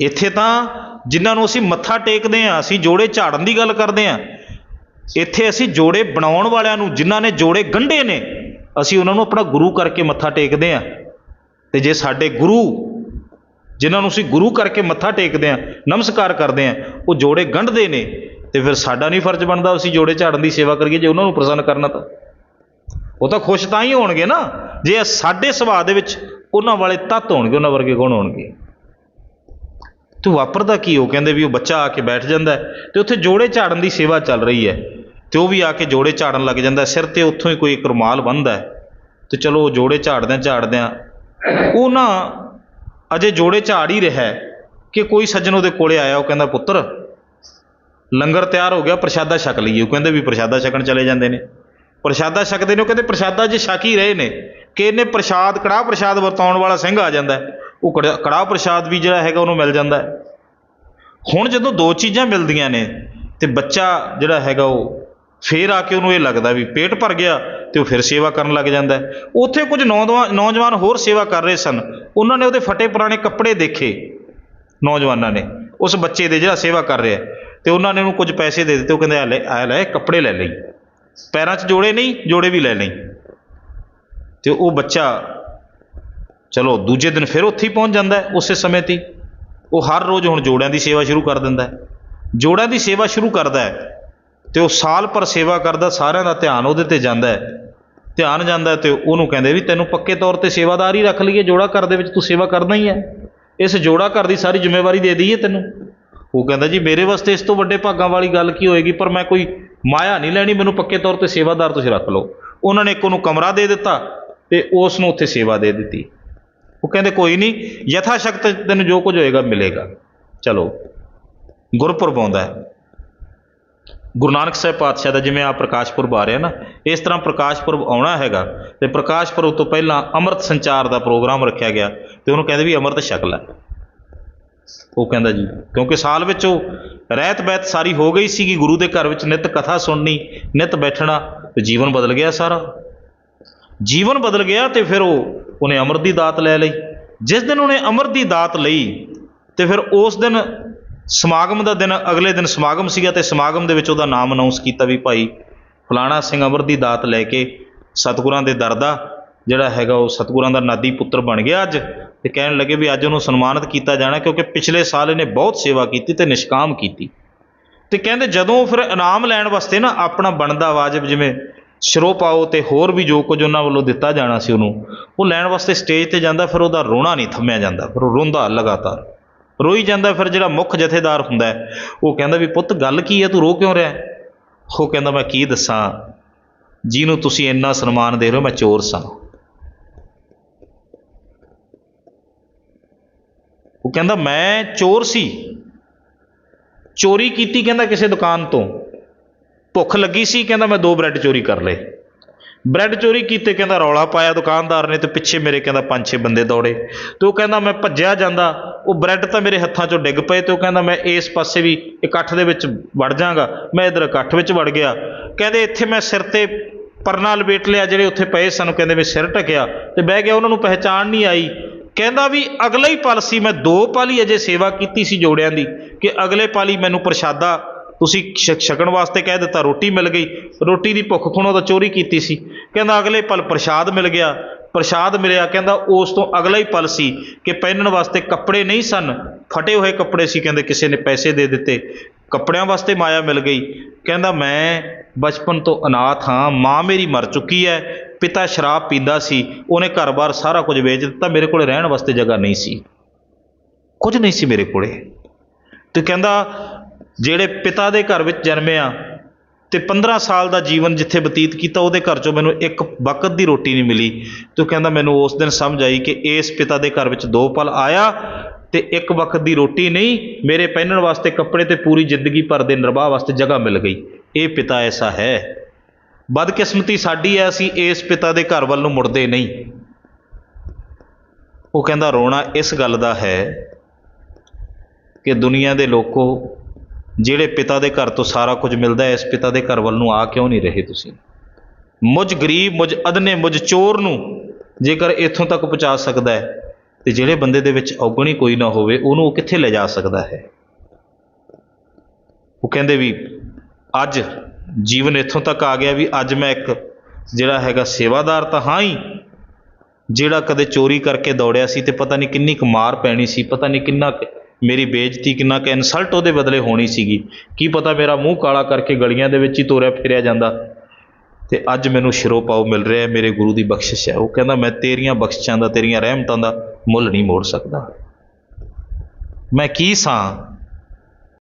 ਇੱਥੇ ਤਾਂ ਜਿਨ੍ਹਾਂ ਨੂੰ ਅਸੀਂ ਮੱਥਾ ਟੇਕਦੇ ਹਾਂ, ਅਸੀਂ ਜੋੜੇ ਝਾੜਨ ਦੀ ਗੱਲ ਕਰਦੇ ਹਾਂ। ਇੱਥੇ ਅਸੀਂ ਜੋੜੇ ਬਣਾਉਣ ਵਾਲਿਆਂ ਨੂੰ, ਜਿਨ੍ਹਾਂ ਨੇ ਜੋੜੇ ਗੰਢੇ ਨੇ, ਅਸੀਂ ਉਹਨਾਂ ਨੂੰ ਆਪਣਾ ਗੁਰੂ ਕਰਕੇ ਮੱਥਾ ਟੇਕਦੇ ਹਾਂ। ਤੇ ਜੇ ਸਾਡੇ ਗੁਰੂ, ਜਿਨ੍ਹਾਂ ਨੂੰ ਅਸੀਂ ਗੁਰੂ ਕਰਕੇ ਮੱਥਾ ਟੇਕਦੇ ਹਾਂ, ਨਮਸਕਾਰ ਕਰਦੇ ਹਾਂ, ਉਹ ਜੋੜੇ ਗੰਢਦੇ ਨੇ, ਤੇ ਫਿਰ ਸਾਡਾ ਨਹੀਂ ਫਰਜ਼ ਬਣਦਾ ਅਸੀਂ ਜੋੜੇ ਝਾੜਨ ਦੀ ਸੇਵਾ ਕਰੀਏ, ਜੇ ਉਹਨਾਂ ਨੂੰ ਪ੍ਰਸੰਨ ਕਰਨਾ ਤਾਂ। ਉਹ ਤਾਂ ਖੁਸ਼ ਤਾਂ ਹੀ ਹੋਣਗੇ ਨਾ, ਜੇ ਸਾਡੇ ਸੁਭਾਅ ਦੇ ਵਿੱਚ ਉਹਨਾਂ ਵਾਲੇ ਤੱਤ ਹੋਣਗੇ, ਉਹਨਾਂ ਵਰਗੇ ਗੁਣ ਹੋਣਗੇ? ਤੇ ਵਾਪਰਦਾ ਕੀ ਉਹ ਕਹਿੰਦੇ ਵੀ ਉਹ ਬੱਚਾ ਆ ਕੇ ਬੈਠ ਜਾਂਦਾ ਅਤੇ ਉੱਥੇ ਜੋੜੇ ਝਾੜਨ ਦੀ ਸੇਵਾ ਚੱਲ ਰਹੀ ਹੈ। ਅਤੇ ਉਹ ਵੀ ਆ ਕੇ ਜੋੜੇ ਝਾੜਨ ਲੱਗ ਜਾਂਦਾ ਸਿਰ ਤੇ ਉੱਥੋਂ ਹੀ ਕੋਈ ਇੱਕ ਰੁਮਾਲ ਬੰਨ੍ਹਦਾ ਅਤੇ ਚਲੋ ਉਹ ਜੋੜੇ ਝਾੜਦਿਆਂ ਝਾੜਦਿਆਂ ਉਹ ਨਾ ਅਜੇ ਜੋੜੇ ਝਾੜ ਹੀ ਰਿਹਾ ਕਿ ਕੋਈ ਸੱਜਣ ਉਹਦੇ ਕੋਲ ਆਇਆ, ਉਹ ਕਹਿੰਦਾ, ਪੁੱਤਰ, ਲੰਗਰ ਤਿਆਰ ਹੋ ਗਿਆ, ਪ੍ਰਸ਼ਾਦਾ ਛਕ ਲਈਏ। ਉਹ ਕਹਿੰਦੇ ਵੀ ਪ੍ਰਸ਼ਾਦਾ ਛਕਣ ਚਲੇ ਜਾਂਦੇ ਨੇ। ਪ੍ਰਸ਼ਾਦਾ ਛਕਦੇ ਨੇ ਉਹ ਕਹਿੰਦੇ, ਪ੍ਰਸ਼ਾਦਾ ਜੇ ਛਕ ਹੀ ਰਹੇ ਨੇ, ਕਿ ਇਹਨੇ ਪ੍ਰਸ਼ਾਦ, ਕੜਾਹ ਪ੍ਰਸ਼ਾਦ ਵਰਤਾਉਣ ਵਾਲਾ ਸਿੰਘ ਆ ਜਾਂਦਾ ਉਹ ਕੜਾ- ਕੜਾਹ ਪ੍ਰਸ਼ਾਦ ਵੀ ਜਿਹੜਾ ਹੈਗਾ ਉਹਨੂੰ ਮਿਲ ਜਾਂਦਾ ਹੁਣ ਜਦੋਂ ਦੋ ਚੀਜ਼ਾਂ ਮਿਲਦੀਆਂ ਨੇ ਤੇ ਬੱਚਾ ਜਿਹੜਾ ਹੈਗਾ ਉਹ ਫੇਰ ਆ ਕੇ ਉਹਨੂੰ ਇਹ ਲੱਗਦਾ ਵੀ ਪੇਟ ਭਰ ਗਿਆ ਤੇ ਉਹ ਫਿਰ ਸੇਵਾ ਕਰਨ ਲੱਗ ਜਾਂਦਾ ਉੱਥੇ ਕੁਝ ਨੌਜਵਾਨ ਨੌਜਵਾਨ ਹੋਰ ਸੇਵਾ ਕਰ ਰਹੇ ਸਨ। ਉਹਨਾਂ ਨੇ ਉਹਦੇ ਫਟੇ ਪੁਰਾਣੇ ਕੱਪੜੇ ਦੇਖੇ ਨੌਜਵਾਨਾਂ ਨੇ। ਉਸ ਬੱਚੇ ਦੇ ਜਿਹੜਾ ਸੇਵਾ ਕਰ ਰਿਹਾ ਹੈ, ਤੇ ਉਹਨਾਂ ਨੇ ਉਹਨੂੰ ਕੁਝ ਪੈਸੇ ਦੇ ਦਿੱਤੇ। ਉਹ ਕਹਿੰਦੇ ਆ ਲੈ ਆ ਲੈ ਕੱਪੜੇ ਲੈ ਲਈ। ਪੈਰਾਂ 'ਚ ਜੋੜੇ ਨਹੀਂ ਜੋੜੇ ਵੀ ਲੈ ਲਈ। ਤੇ ਉਹ ਬੱਚਾ ਚਲੋ ਦੂਜੇ ਦਿਨ ਫਿਰ ਉੱਥੇ ਹੀ ਪਹੁੰਚ ਜਾਂਦਾ ਉਸੇ ਸਮੇਂ ਤੇ ਉਹ ਹਰ ਰੋਜ਼ ਹੁਣ ਜੋੜਿਆਂ ਦੀ ਸੇਵਾ ਸ਼ੁਰੂ ਕਰ ਦਿੰਦਾ ਹੈ। ਜੋੜਿਆਂ ਦੀ ਸੇਵਾ ਸ਼ੁਰੂ ਕਰਦਾ ਹੈ ਤੇ ਉਹ ਸਾਲ ਪਰ ਸੇਵਾ ਕਰਦਾ, ਸਾਰਿਆਂ ਦਾ ਧਿਆਨ ਉਹਦੇ ਤੇ ਜਾਂਦਾ ਹੈ। ਧਿਆਨ ਜਾਂਦਾ ਹੈ ਤੇ ਉਹਨੂੰ ਕਹਿੰਦੇ ਵੀ ਤੈਨੂੰ ਪੱਕੇ ਤੌਰ ਤੇ ਸੇਵਾਦਾਰ ਹੀ ਰੱਖ ਲਈਏ, ਜੋੜਾ ਘਰ ਦੇ ਵਿੱਚ ਤੂੰ ਸੇਵਾ ਕਰਨਾ ਹੀ ਹੈ। ਇਸ ਜੋੜਾ ਘਰ ਦੀ ਸਾਰੀ ਜ਼ਿੰਮੇਵਾਰੀ ਦੇ ਦਈਏ ਤੈਨੂੰ। ਉਹ ਕਹਿੰਦਾ ਜੀ ਮੇਰੇ ਵਾਸਤੇ ਇਸ ਤੋਂ ਵੱਡੇ ਭਾਗਾਂ ਵਾਲੀ ਗੱਲ ਕੀ ਹੋਏਗੀ, ਪਰ ਮੈਂ ਕੋਈ ਮਾਇਆ ਨਹੀਂ ਲੈਣੀ, ਮੈਨੂੰ ਪੱਕੇ ਤੌਰ ਤੇ ਸੇਵਾਦਾਰ ਤੁਸੀਂ ਰੱਖ ਲਓ। ਉਹਨਾਂ ਨੇ ਇੱਕ ਉਹਨੂੰ ਕਮਰਾ ਦੇ ਦਿੱਤਾ ਤੇ ਉਸ ਨੂੰ ਉੱਥੇ ਸੇਵਾ ਦੇ ਦਿੱਤੀ। ਉਹ ਕਹਿੰਦੇ ਕੋਈ ਨਹੀਂ ਯਥਾ ਸ਼ਕਤ ਤੈਨੂੰ ਜੋ ਕੁਝ ਹੋਏਗਾ ਮਿਲੇਗਾ। ਚਲੋ, ਗੁਰਪੁਰਬ ਆਉਂਦਾ ਹੈ। ਗੁਰੂ ਨਾਨਕ ਸਾਹਿਬ ਪਾਤਸ਼ਾਹ ਦਾ ਜਿਵੇਂ ਆ ਪ੍ਰਕਾਸ਼ ਪੁਰਬ ਆ ਰਿਹਾ ਨਾ, ਇਸ ਤਰ੍ਹਾਂ ਪ੍ਰਕਾਸ਼ ਪੁਰਬ ਆਉਣਾ ਹੈਗਾ ਤੇ ਪ੍ਰਕਾਸ਼ ਪੁਰਬ ਤੋਂ ਪਹਿਲਾਂ ਅੰਮ੍ਰਿਤ ਸੰਚਾਰ ਦਾ ਪ੍ਰੋਗਰਾਮ ਰੱਖਿਆ ਗਿਆ ਤੇ ਉਹਨੂੰ ਕਹਿੰਦੇ ਵੀ ਅੰਮ੍ਰਿਤ ਛਕ ਲੈ ਉਹ ਕਹਿੰਦਾ ਜੀ, ਕਿਉਂਕਿ ਸਾਲ ਵਿੱਚ ਉਹ ਰਹਿਤ ਬੈਤ ਸਾਰੀ ਹੋ ਗਈ ਸੀਗੀ, ਗੁਰੂ ਦੇ ਘਰ ਵਿੱਚ ਨਿਤ ਕਥਾ ਸੁਣਨੀ, ਨਿਤ ਬੈਠਣਾ, ਤੇ ਜੀਵਨ ਬਦਲ ਗਿਆ ਸਾਰਾ। ਜੀਵਨ ਬਦਲ ਗਿਆ ਤੇ ਫਿਰ ਉਹ ਉਹਨੇ ਅੰਮ੍ਰਿਤ ਦੀ ਦਾਤ ਲੈ ਲਈ। ਜਿਸ ਦਿਨ ਉਹਨੇ ਅੰਮ੍ਰਿਤ ਦੀ ਦਾਤ ਲਈ, ਤੇ ਫਿਰ ਉਸ ਦਿਨ ਸਮਾਗਮ ਦਾ ਦਿਨ, ਅਗਲੇ ਦਿਨ ਸਮਾਗਮ ਸੀਗਾ ਤੇ ਸਮਾਗਮ ਦੇ ਵਿੱਚ ਉਹਦਾ ਨਾਮ ਅਨਾਉਂਸ ਕੀਤਾ ਵੀ ਭਾਈ ਫਲਾਣਾ ਸਿੰਘ ਅੰਮ੍ਰਿਤ ਦੀ ਦਾਤ ਲੈ ਕੇ ਸਤਿਗੁਰਾਂ ਦੇ ਦਰ ਦਾ ਜਿਹੜਾ ਹੈਗਾ ਉਹ ਸਤਿਗੁਰਾਂ ਦਾ ਨਾਦੀ ਪੁੱਤਰ ਬਣ ਗਿਆ ਅੱਜ ਤੇ ਕਹਿਣ ਲੱਗੇ ਵੀ ਅੱਜ ਉਹਨੂੰ ਸਨਮਾਨਿਤ ਕੀਤਾ ਜਾਣਾ ਕਿਉਂਕਿ ਪਿਛਲੇ ਸਾਲ ਇਹਨੇ ਬਹੁਤ ਸੇਵਾ ਕੀਤੀ ਤੇ ਨਿਸ਼ਕਾਮ ਕੀਤੀ। ਤੇ ਕਹਿੰਦੇ ਜਦੋਂ ਫਿਰ ਇਨਾਮ ਲੈਣ ਵਾਸਤੇ ਨਾ ਆਪਣਾ ਬਣਦਾ ਵਾਜਬ ਜਿਵੇਂ ਸ਼ਰੋ ਪਾਓ ਤੇ ਹੋਰ ਵੀ ਜੋ ਕੁਝ ਉਹਨਾਂ ਵੱਲੋਂ ਦਿੱਤਾ ਜਾਣਾ ਸੀ ਉਹਨੂੰ, ਉਹ ਲੈਣ ਵਾਸਤੇ ਸਟੇਜ ਤੇ ਜਾਂਦਾ, ਫਿਰ ਉਹਦਾ ਰੋਣਾ ਨਹੀਂ ਥੰਮਿਆ ਜਾਂਦਾ, ਫਿਰ ਉਹ ਰੋਂਦਾ ਲਗਾਤਾਰ। ਰੋਈ ਜਾਂਦਾ, ਫਿਰ ਜਿਹੜਾ ਮੁੱਖ ਜਥੇਦਾਰ ਹੁੰਦਾ ਉਹ ਕਹਿੰਦਾ ਵੀ ਪੁੱਤ ਗੱਲ ਕੀ ਹੈ, ਤੂੰ ਰੋ ਕਿਉਂ ਰਿਹਾ ਉਹ ਕਹਿੰਦਾ, ਮੈਂ ਕੀ ਦੱਸਾਂ? ਜਿਹਨੂੰ ਤੁਸੀਂ ਇੰਨਾ ਸਨਮਾਨ ਦੇ ਰਹੇ ਹੋ, ਮੈਂ ਚੋਰ ਸਾਂ। ਉਹ ਕਹਿੰਦਾ, ਮੈਂ ਚੋਰ ਸੀ। ਚੋਰੀ ਕੀਤੀ ਕਹਿੰਦਾ ਕਿਸੇ ਦੁਕਾਨ ਤੋਂ। ਭੁੱਖ ਲੱਗੀ ਸੀ, ਕਹਿੰਦਾ ਮੈਂ ਦੋ ਬ੍ਰੈਡ ਚੋਰੀ ਕਰ ਲਏ। ਬ੍ਰੈਡ ਚੋਰੀ ਕੀਤੇ, ਕਹਿੰਦਾ ਰੌਲਾ ਪਾਇਆ ਦੁਕਾਨਦਾਰ ਨੇ ਤੇ ਪਿੱਛੇ ਮੇਰੇ ਕਹਿੰਦਾ ਪੰਜ ਛੇ ਬੰਦੇ ਦੌੜੇ। ਤੇ ਉਹ ਕਹਿੰਦਾ ਮੈਂ ਭੱਜਿਆ ਜਾਂਦਾ, ਉਹ ਬ੍ਰੈਡ ਤਾਂ ਮੇਰੇ ਹੱਥਾਂ 'ਚੋਂ ਡਿੱਗ ਪਏ ਤੇ ਉਹ ਕਹਿੰਦਾ ਮੈਂ ਇਸ ਪਾਸੇ ਵੀ ਇਕੱਠ ਦੇ ਵਿੱਚ ਵੜ ਜਾਗਾ, ਮੈਂ ਇਧਰ ਇਕੱਠ ਵਿੱਚ ਵੜ ਗਿਆ। ਕਹਿੰਦੇ ਇੱਥੇ ਮੈਂ ਸਿਰ ਤੇ ਪਰਨਾ ਲਪੇਟ ਲਿਆ, ਜਿਹੜੇ ਉੱਥੇ ਪਏ ਸਾਨੂੰ ਕਹਿੰਦੇ ਵੀ ਸਿਰ ਢਕਿਆ ਤੇ ਬਹਿ ਗਿਆ, ਉਹਨਾਂ ਨੂੰ ਪਹਿਚਾਣ ਨਹੀਂ ਆਈ। ਕਹਿੰਦਾ ਵੀ ਅਗਲਾ ਹੀ ਪਲ ਸੀ ਮੈਂ ਦੋ ਪਲ ਹੀ ਅਜੇ ਸੇਵਾ ਕੀਤੀ ਸੀ ਜੋੜਿਆਂ ਦੀ ਕਿ ਅਗਲੇ ਪਲ ਹੀ ਮੈਨੂੰ ਪ੍ਰਸ਼ਾਦਾ ਤੁਸੀਂ ਛ- ਛਕਣ ਵਾਸਤੇ ਕਹਿ ਦਿੱਤਾ, ਰੋਟੀ ਮਿਲ ਗਈ। ਰੋਟੀ ਦੀ ਭੁੱਖ ਖੁਣੋਂ ਤਾਂ ਚੋਰੀ ਕੀਤੀ ਸੀ। ਕਹਿੰਦਾ ਅਗਲੇ ਪਲ ਪ੍ਰਸ਼ਾਦ ਮਿਲ ਗਿਆ। ਪ੍ਰਸ਼ਾਦ ਮਿਲਿਆ, ਕਹਿੰਦਾ ਉਸ ਤੋਂ ਅਗਲਾ ਹੀ ਪਲ ਸੀ ਕਿ ਪਹਿਨਣ ਵਾਸਤੇ ਕੱਪੜੇ ਨਹੀਂ ਸਨ। ਫਟੇ ਹੋਏ ਕੱਪੜੇ ਸੀ, ਕਹਿੰਦੇ ਕਿਸੇ ਨੇ ਪੈਸੇ ਦੇ ਦਿੱਤੇ। ਕੱਪੜਿਆਂ ਵਾਸਤੇ ਮਾਇਆ ਮਿਲ ਗਈ। ਕਹਿੰਦਾ ਮੈਂ ਬਚਪਨ ਤੋਂ ਅਨਾਥ ਹਾਂ, ਮਾਂ ਮੇਰੀ ਮਰ ਚੁੱਕੀ ਹੈ, ਪਿਤਾ ਸ਼ਰਾਬ ਪੀਂਦਾ ਸੀ, ਉਹਨੇ ਘਰ-ਬਾਰ ਸਾਰਾ ਕੁਝ ਵੇਚ ਦਿੱਤਾ, ਮੇਰੇ ਕੋਲ ਰਹਿਣ ਵਾਸਤੇ ਜਗ੍ਹਾ ਨਹੀਂ ਸੀ। ਕੁਝ ਨਹੀਂ ਸੀ ਮੇਰੇ ਕੋਲੇ। ਤੇ ਕਹਿੰਦਾ ਜਿਹੜੇ ਪਿਤਾ ਦੇ ਘਰ ਵਿੱਚ ਜਨਮਿਆ ਅਤੇ ਪੰਦਰਾਂ ਸਾਲ ਦਾ ਜੀਵਨ ਜਿੱਥੇ ਬਤੀਤ ਕੀਤਾ, ਉਹਦੇ ਘਰ ਚੋਂ ਮੈਨੂੰ ਇੱਕ ਵਕਤ ਦੀ ਰੋਟੀ ਨਹੀਂ ਮਿਲੀ। ਅਤੇ ਉਹ ਕਹਿੰਦਾ ਮੈਨੂੰ ਉਸ ਦਿਨ ਸਮਝ ਆਈ ਕਿ ਇਸ ਪਿਤਾ ਦੇ ਘਰ ਵਿੱਚ ਦੋ ਪਲ ਆਇਆ ਅਤੇ ਇੱਕ ਵਕਤ ਦੀ ਰੋਟੀ ਨਹੀਂ, ਮੇਰੇ ਪਹਿਨਣ ਵਾਸਤੇ ਕੱਪੜੇ ਅਤੇ ਪੂਰੀ ਜ਼ਿੰਦਗੀ ਭਰ ਦੇ ਨਿਰਵਾਹ ਵਾਸਤੇ ਜਗ੍ਹਾ ਮਿਲ ਗਈ। ਇਹ ਪਿਤਾ ਐਸਾ ਹੈ। ਬਦਕਿਸਮਤੀ ਸਾਡੀ ਹੈ ਅਸੀਂ ਇਸ ਪਿਤਾ ਦੇ ਘਰ ਵੱਲ ਨੂੰ ਮੁੜਦੇ ਨਹੀਂ। ਉਹ ਕਹਿੰਦਾ, ਰੋਣਾ ਇਸ ਗੱਲ ਦਾ ਹੈ ਕਿ ਦੁਨੀਆ ਦੇ ਲੋਕੋ ਜਿਹੜੇ ਪਿਤਾ ਦੇ ਘਰ ਤੋਂ ਸਾਰਾ ਕੁਝ ਮਿਲਦਾ ਹੈ, ਇਸ ਪਿਤਾ ਦੇ ਘਰ ਵੱਲ ਨੂੰ ਆ ਕਿਉਂ ਨਹੀਂ ਰਹੇ ਤੁਸੀਂ? ਮੁਝ ਗਰੀਬ, ਮੁਝ ਅਦਨੇ ਮੁਝ ਚੋਰ ਨੂੰ ਜੇਕਰ ਇੱਥੋਂ ਤੱਕ ਪਹੁੰਚਾ ਸਕਦਾ ਹੈ, ਤੇ ਜਿਹੜੇ ਬੰਦੇ ਦੇ ਵਿੱਚ ਔਗਣੀ ਕੋਈ ਨਾ ਹੋਵੇ, ਉਹਨੂੰ ਉਹ ਕਿੱਥੇ ਲੈ ਜਾ ਸਕਦਾ ਹੈ? ਉਹ ਕਹਿੰਦੇ ਵੀ, ਅੱਜ ਜੀਵਨ ਇੱਥੋਂ ਤੱਕ ਆ ਗਿਆ ਵੀ ਅੱਜ ਮੈਂ ਇੱਕ ਜਿਹੜਾ ਹੈਗਾ ਸੇਵਾਦਾਰ ਤਾਂ ਹਾਂ ਹੀ, ਜਿਹੜਾ ਕਦੇ ਚੋਰੀ ਕਰਕੇ ਦੌੜਿਆ ਸੀ ਤੇ ਪਤਾ ਨਹੀਂ ਕਿੰਨੀ ਕੁ ਮਾਰ ਪੈਣੀ ਸੀ, ਪਤਾ ਨਹੀਂ ਕਿੰਨਾ ਕੁ ਮੇਰੀ ਬੇਇੱਜ਼ਤੀ ਕਿੰਨਾ ਕੁ ਇਨਸਲਟ ਉਹਦੇ ਬਦਲੇ ਹੋਣੀ ਸੀਗੀ। ਕੀ ਪਤਾ ਮੇਰਾ ਮੂੰਹ ਕਾਲਾ ਕਰਕੇ ਗਲੀਆਂ ਦੇ ਵਿੱਚ ਹੀ ਤੋਰਿਆ ਫਿਰਿਆ ਜਾਂਦਾ। ਤੇ ਅੱਜ ਮੈਨੂੰ ਸ਼ਿਰੋ ਪਾਉ ਮਿਲ ਰਿਹਾ ਮੇਰੇ ਗੁਰੂ ਦੀ ਬਖਸ਼ਿਸ਼ ਹੈ। ਉਹ ਕਹਿੰਦਾ, ਮੈਂ ਤੇਰੀਆਂ ਬਖਸ਼ਿਸ਼ਾਂ ਦਾ, ਤੇਰੀਆਂ ਰਹਿਮਤਾਂ ਦਾ ਮੁੱਲ ਨਹੀਂ ਮੋੜ ਸਕਦਾ। ਮੈਂ ਕੀ ਸਾਂ?